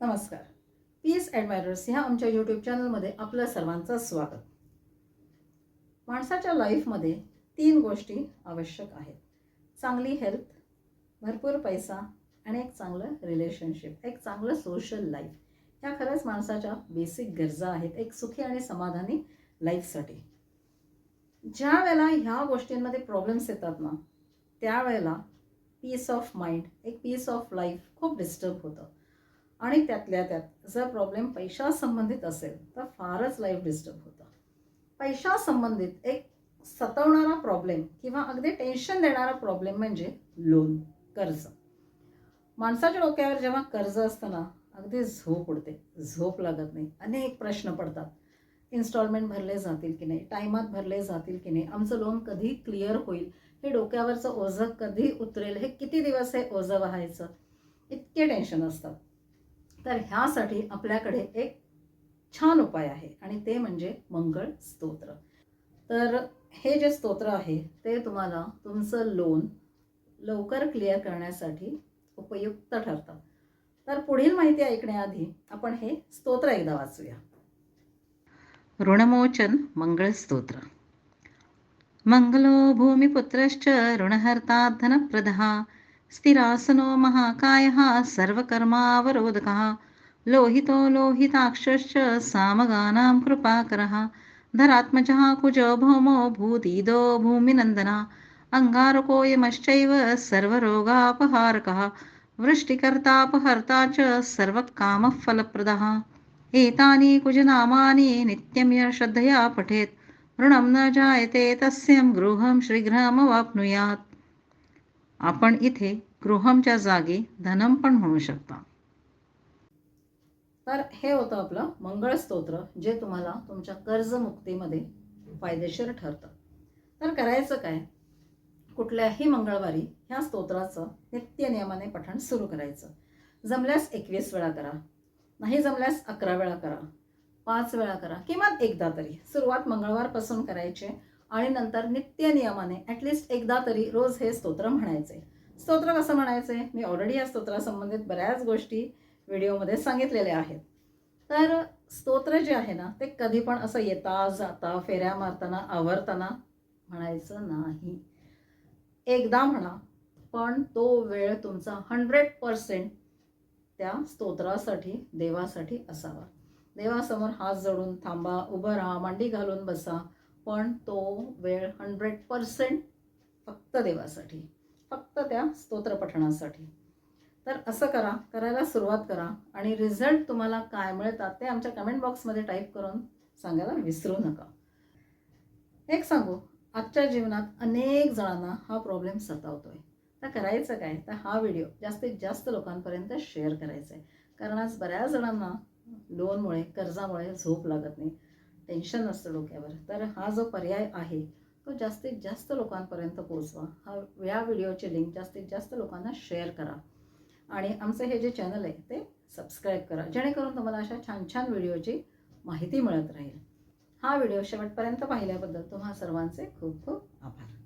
नमस्कार. पीस ॲडमायरर्स ह्या आमच्या यूट्यूब चॅनलमध्ये आपलं सर्वांचं स्वागत. माणसाच्या लाईफमध्ये तीन गोष्टी आवश्यक आहेत. चांगली हेल्थ भरपूर पैसा आणि एक चांगलं रिलेशनशिप एक चांगलं सोशल लाईफ ह्या खरंच माणसाच्या बेसिक गरजा आहेत एक सुखी आणि समाधानी लाईफसाठी ज्या वेळेला ह्या गोष्टींमध्ये प्रॉब्लेम्स येतात ना त्यावेळेला पीस ऑफ माइंड एक पीस ऑफ लाईफ खूप डिस्टर्ब होतं. आणि त्यातल्या त्यात जर प्रॉब्लेम पैशासंबंधित असेल तर फारच लाईफ डिस्टर्ब होतं. पैशासंबंधित एक सतवणारा प्रॉब्लेम किंवा अगदी टेन्शन देणारा प्रॉब्लेम म्हणजे लोन कर्ज. माणसाच्या डोक्यावर जेव्हा कर्ज असतं ना अगदी झोप उडते. झोप लागत नाही. अनेक प्रश्न पडतात. इन्स्टॉलमेंट भरले जातील की नाही? टायमात भरले जातील की नाही? आमचं लोन कधी क्लिअर होईल? हे डोक्यावरचं ओझं कधी उतरेल? हे किती दिवस हे ओझं व्हायचं? इतके टेन्शन असतात. तर ह्यासाठी आपल्याकडे एक छान उपाय आहे आणि ते म्हणजे मंगळ स्तोत्र. तर हे जे स्तोत्र आहे ते तुम्हाला तुमचं लोन लवकर क्लिअर करण्यासाठी उपयुक्त ठरतं. तर पुढील माहिती ऐकण्याआधी आपण हे स्तोत्र एकदा वाचूया. ऋणमोचन मंगळ स्तोत्र. मंगलो भूमिपुत्रश्च ऋणहर्ता धनप्रदः स्थिरासनो महाकायः सर्वकर्मावरोधकः। लोहितो लोहिताक्षश्च सामगानां कृपाकरः। धरात्मजः कुजो भौमो भूतिदो भूमिनन्दना। अङ्गारकोऽयमश्चैव सर्वरोगापहारकः। वृष्टिकर्तापहर्ता च सर्वकामः फलप्रदः एतानि कुजनामानि नित्यं य श्रद्धया पठेत्। ऋणं न जायते तस्यं गृहं श्रीगृहमवाप्नुयात् आपण इथे गृहमच्या जागी धनम पण म्हणू शकता. तर हे होतं आपलं मंगळ स्तोत्र जे तुम्हाला तुमच्या कर्जमुक्तीमध्ये फायदेशीर ठरतं. तर करायचं काय? कुठल्याही मंगळवारी ह्या स्तोत्राचं नित्य नियमाने पठण सुरू करायचं. जमल्यास एकवीस वेळा करा नाही जमल्यास अकरा वेळा करा पाच वेळा करा किमान एकदा तरी. सुरुवात मंगळवारपासून करायची आणि नंतर नित्य नियमाने ॲटलिस्ट एकदा तरी रोज हे स्तोत्र म्हणायचे. स्तोत्र कसं म्हणायचे? मी ऑलरेडी या स्तोत्रासंबंधित बऱ्याच गोष्टी व्हिडिओमध्ये सांगितलेल्या आहेत. तर स्तोत्र जे आहे ना ते कधी पण असं येता जाता फेऱ्या मारताना आवरताना म्हणायचं नाही. एकदा म्हणा पण तो वेळ तुमचा हंड्रेड पर्सेंट त्या स्तोत्रासाठी देवासाठी असावा. देवासमोर हात जोडून थांबा उभं राहा मांडी घालून बसा. पण तो वेळ हंड्रेड पर्सेंट फक्त देवासाठी फक्त त्या स्तोत्रपठणासाठी. तर असं करा करायला सुरुवात करा आणि रिझल्ट तुम्हाला काय मिळतात ते आमच्या कमेंट बॉक्समध्ये टाईप करून सांगायला विसरू नका. एक सांगू आजच्या जीवनात अनेक जणांना हा प्रॉब्लेम सतावतोय. तर करायचं काय? तर हा व्हिडिओ जास्तीत जास्त लोकांपर्यंत शेअर करायचा आहे कारण आज बऱ्याच जणांना लोनमुळे कर्जामुळे झोप लागत नाही. टेन्शन नसतं डोक्यावर. तर हा जो पर्याय आहे तो जास्तीत जास्त लोकांपर्यंत पोचवा हा या व्हिडिओची लिंक जास्तीत जास्त लोकांना शेअर करा. आणि आमचं हे जे चॅनल आहे ते सबस्क्राईब करा. जेणेकरून तुम्हाला अशा छान छान व्हिडिओची माहिती मिळत राहील. हा व्हिडिओ शेवटपर्यंत पाहिल्याबद्दल तुम्हा सर्वांचे खूप खूप आभार.